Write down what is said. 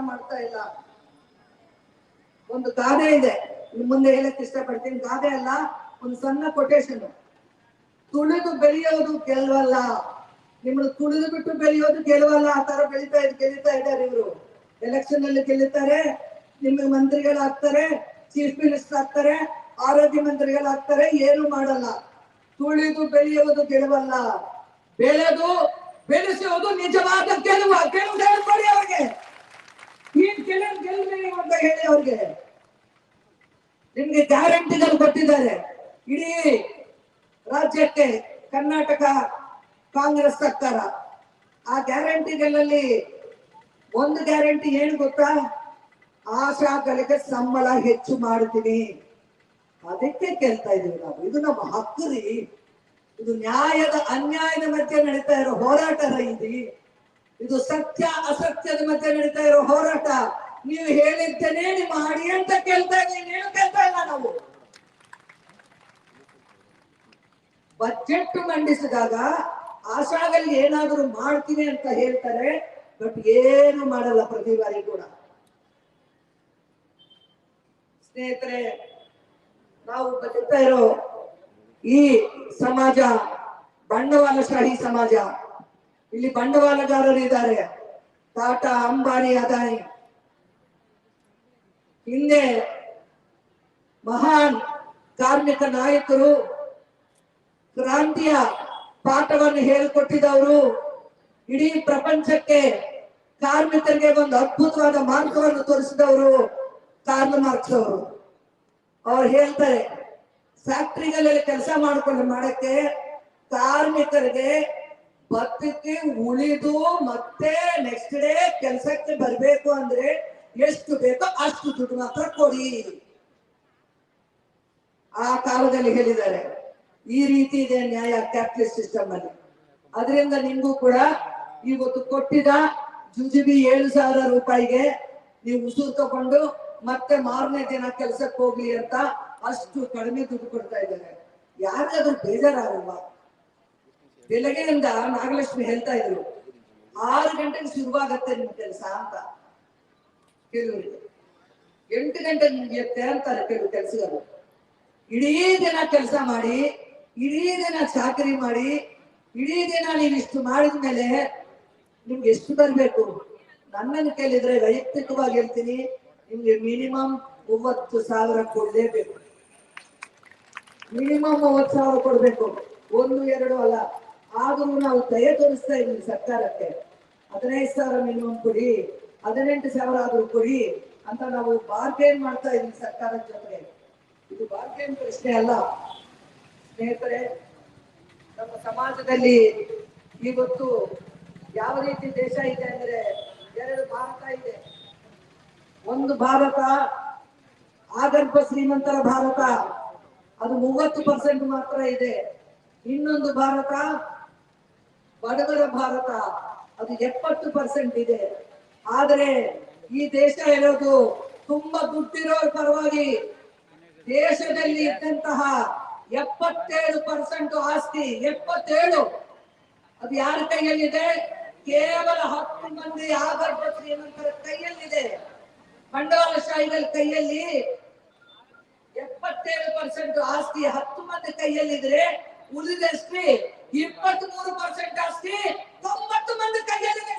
ಮಾಡ್ತಾ ಇಲ್ಲ. ಒಂದು ಗಾದೆ ಇದೆ. ನಿಮ್ ಮುಂದೆ ಹೇಳಕ್ ಇಷ್ಟಪಡ್ತೀನಿ. ಗಾದೆ ಅಲ್ಲ, ಒಂದು ಸಣ್ಣ ಕೊಟೇಶನ್ ತುಳಿದು ಬೆಳೆಯೋದು ಗೆಲ್ವಲ್ಲ ನಿಮ್ಮನ್ನು ತುಳಿದು ಬಿಟ್ಟು ಬೆಳೆಯೋದು ಗೆಲುವಲ್ಲ ಆ ತರ ಬೆಳೀತಾ ಇದ್ ಗೆಲ್ಲುತ್ತಾ ಇದ್ದಾರೆ ಇವರು. ಎಲೆಕ್ಷನ್ ಅಲ್ಲಿ ಗೆಲ್ಲುತ್ತಾರೆ. ನಿಮ್ಮ ಮಂತ್ರಿಗಳಾಗ್ತಾರೆ. ಚೀಫ್ ಮಿನಿಸ್ಟರ್ ಆಗ್ತಾರೆ. ಆರೋಗ್ಯ ಮಂತ್ರಿಗಳಾಗ್ತಾರೆ. ಏನು ಮಾಡಲ್ಲ. ತುಳಿದು ಬೆಳೆಯೋದು ಗೆಲುವಲ್ಲ ಬೆಳೆದು, ಬೆಳೆಸೋದು ನಿಜವಾದ ಗೆಲುವ ಗೆಲುವು ಹೇಳ್ಕೊಡಿ ಅವ್ರಿಗೆ. ಹೇಳಿ ನಿಮ್ಗೆ ಗ್ಯಾರಂಟಿಗಳು ಕೊಟ್ಟಿದ್ದಾರೆ. ಇಡೀ ರಾಜ್ಯಕ್ಕೆ ಕರ್ನಾಟಕ ಕಾಂಗ್ರೆಸ್ ಸರ್ಕಾರ. ಆ ಗ್ಯಾರಂಟಿಗಳಲ್ಲಿ ಒಂದು ಗ್ಯಾರಂಟಿ ಏನು ಗೊತ್ತಾ? ಆಶಾಗಳಿಗೆ ಸಂಬಳ ಹೆಚ್ಚು ಮಾಡ್ತೀನಿ. ಅದಕ್ಕೆ ಕೇಳ್ತಾ ಇದೀವಿ ನಾವು. ಇದು ನಮ್ಮ ಹಕ್ಕು ರೀ ಇದು ನ್ಯಾಯದ ಅನ್ಯಾಯದ ಮಧ್ಯೆ ನಡೀತಾ ಇರೋ ಹೋರಾಟ ರೀ ಇದು ಸತ್ಯ ಅಸತ್ಯದ ಮಧ್ಯೆ ನಡೀತಾ ಇರೋ ಹೋರಾಟ. ನೀವು ಹೇಳಿದ್ದೇನೆ, ನಿಮ್ಮ ಹಾಡಿ ಅಂತ ಕೇಳ್ತಾ ಇದ್ದೀನಿ ಕೇಳ್ತಾ ಇಲ್ಲ ನಾವು. ಬಜೆಟ್ ಮಂಡಿಸಿದಾಗ ಆಶಾಗಲ್ಲಿ ಏನಾದರೂ ಮಾಡ್ತೀನಿ ಅಂತ ಹೇಳ್ತಾರೆ, ಬಟ್ ಏನು ಮಾಡಲ್ಲ ಪ್ರತಿ ಬಾರಿ ಕೂಡ. ಸ್ನೇಹಿತರೆ, ನಾವು ಬದುಕ್ತಾ ಇರೋ ಈ ಸಮಾಜ, ಬಂಡವಾಳಶಾಹಿ ಸಮಾಜ. ಇಲ್ಲಿ ಬಂಡವಾಳಗಾರರು ಇದ್ದಾರೆ ಟಾಟಾ ಅಂಬಾನಿ ಅದಾನಿ. ಹಿಂದೆ ಮಹಾನ್ ಕಾರ್ಮಿಕ ನಾಯಕರು ಕ್ರಾಂತಿಯ ಪಾಠವನ್ನು ಹೇಳಿಕೊಟ್ಟಿದವರು. ಇಡೀ ಪ್ರಪಂಚಕ್ಕೆ ಕಾರ್ಮಿಕರಿಗೆ ಒಂದು ಅದ್ಭುತವಾದ ಮಾರ್ಗವನ್ನು ತೋರಿಸಿದವರು ಕಾರ್ಲ್ ಮಾರ್ಕ್ಸ್ ಅವರು. ಅವ್ರು ಹೇಳ್ತಾರೆ, ಫ್ಯಾಕ್ಟ್ರಿಗಳಲ್ಲಿ ಕೆಲಸ ಮಾಡಿಕೊಂಡು ಮಾಡಕ್ಕೆ ಕಾರ್ಮಿಕರಿಗೆ ಬದುಕಿ ಉಳಿದು ಮತ್ತೆ ನೆಕ್ಸ್ಟ್ ಡೇ ಕೆಲಸಕ್ಕೆ ಬರಬೇಕು ಅಂದ್ರೆ ಎಷ್ಟು ಬೇಕೋ ಅಷ್ಟು ದುಡ್ಡು ಮಾತ್ರ ಕೊಡಿ ಆ ಕಾಲದಲ್ಲಿ ಹೇಳಿದ್ದಾರೆ, ಈ ರೀತಿ ಇದೆ ನ್ಯಾಯ ಕ್ಯಾಪಿಟಲಿಸ್ಟ್ ಸಿಸ್ಟಮ್ ಅಲ್ಲಿ. ಅದರಿಂದ ನಿಮಗೂ ಕೂಡ ಇವತ್ತು ಕೊಟ್ಟಿದ ಜುಜುಬಿ ಏಳು ಸಾವಿರ ರೂಪಾಯಿಗೆ ನೀವು ಉಸುರು ತಗೊಂಡು ಮತ್ತೆ ಮಾರನೇ ದಿನ ಕೆಲ್ಸಕ್ಕೆ ಹೋಗ್ಲಿ ಅಂತ ಅಷ್ಟು ಕಡಿಮೆ ದುಡ್ಡು ಕೊಡ್ತಾ ಇದ್ದಾರೆ. ಯಾರಾದ್ರೂ ಬೇಜಾರಾಗಲ್ವಾ? ಬೆಳಗ್ಗೆಯಿಂದ ನಾಗಲಕ್ಷ್ಮಿ ಹೇಳ್ತಾ ಇದ್ರು, ಆರು ಗಂಟೆಗೆ ಶುರುವಾಗತ್ತೆ ನಿಮ್ ಕೆಲಸ ಅಂತ. ಎಂಟು ಗಂಟೆ ಎತ್ತೆ ಅಂತಾರೆ ಕೆಲವು ಕೆಲಸಗಾರರು ಇಡೀ ದಿನ ಕೆಲಸ ಮಾಡಿ, ಇಡೀ ದಿನ ಚಾಕರಿ ಮಾಡಿ, ಇಡೀ ದಿನ ನೀವು ಇಷ್ಟು ಮಾಡಿದ ಮೇಲೆ ನಿಮ್ಗೆ ಎಷ್ಟು ಬರಬೇಕು? ನನ್ನನ್ನು ಕೇಳಿದ್ರೆ ವೈಯಕ್ತಿಕವಾಗಿ ಹೇಳ್ತೀನಿ, ನಿಮ್ಗೆ ಮಿನಿಮಮ್ ಮೂವತ್ತು ಸಾವಿರ ಕೊಡಲೇಬೇಕು. ಮಿನಿಮಮ್ ಮೂವತ್ತು ಸಾವಿರ ಕೊಡಬೇಕು. ಒಂದು, ಎರಡು ಅಲ್ಲ. ಆದರೂ ನಾವು ದಯ ತೋರಿಸ್ತಾ ಇದ್ದೀವಿ ಸರ್ಕಾರಕ್ಕೆ. ಹದಿನೈದು ಸಾವಿರ ಮಿನಿಮಮ್ ಕೊಡಿ. ಹದಿನೆಂಟು ಸಾವಿರ ಆದ್ರೂ ಕೊಡಿ ಅಂತ ನಾವು ಬಾರ್ಗೇನ್ ಮಾಡ್ತಾ ಇದ್ದೀವಿ ಸರ್ಕಾರದ ಜೊತೆ. ಇದು ಬಾರ್ಗೇನ್ ಪ್ರಶ್ನೆ ಅಲ್ಲ. ಸ್ನೇಹಿತರೆ, ನಮ್ಮ ಸಮಾಜದಲ್ಲಿ ಇವತ್ತು ಯಾವ ರೀತಿ ದೇಶ ಇದೆ ಅಂದ್ರೆ ಎರಡು ಭಾರತ ಇದೆ. ಒಂದು ಭಾರತ, ಆಗರ್ಭ ಶ್ರೀಮಂತರ ಭಾರತ, ಅದು ಮೂವತ್ತು ಪರ್ಸೆಂಟ್ ಮಾತ್ರ ಇದೆ. ಇನ್ನೊಂದು ಭಾರತ, ಬಡವರ ಭಾರತ, ಅದು ಎಪ್ಪತ್ತು ಪರ್ಸೆಂಟ್ ಇದೆ. ಆದರೆ ಈ ದೇಶ ಇರೋದು ತುಂಬಾ ದುಡ್ಡಿರೋ ಪರವಾಗಿ ದೇಶದಲ್ಲಿ ಇದ್ದಂತಹ ಎಪ್ಪತ್ತೇಳು ಪರ್ಸೆಂಟ್ ಆಸ್ತಿ, ಎಪ್ಪತ್ತೇಳು ಅದು ಯಾರ ಕೈಯಲ್ಲಿದೆ? ಕೇವಲ ಹತ್ತು ಮಂದಿ ಆಗರ್ಭತ್ರಿ ಏನಂತಾರೆ ಕೈಯಲ್ಲಿದೆ. ಬಂಡವಾಳಶಾಹಿಗಳ ಕೈಯಲ್ಲಿ ಎಪ್ಪತ್ತೇಳು ಪರ್ಸೆಂಟ್ ಆಸ್ತಿ ಹತ್ತು ಮಂದಿ ಕೈಯಲ್ಲಿದ್ರೆ ಉಳಿದಷ್ಟೇ ಇಪ್ಪತ್ತ್ ಮೂರು ಪರ್ಸೆಂಟ್ ಆಸ್ತಿ ತೊಂಬತ್ತು ಮಂದಿ ಕೈಯಲ್ಲಿದೆ.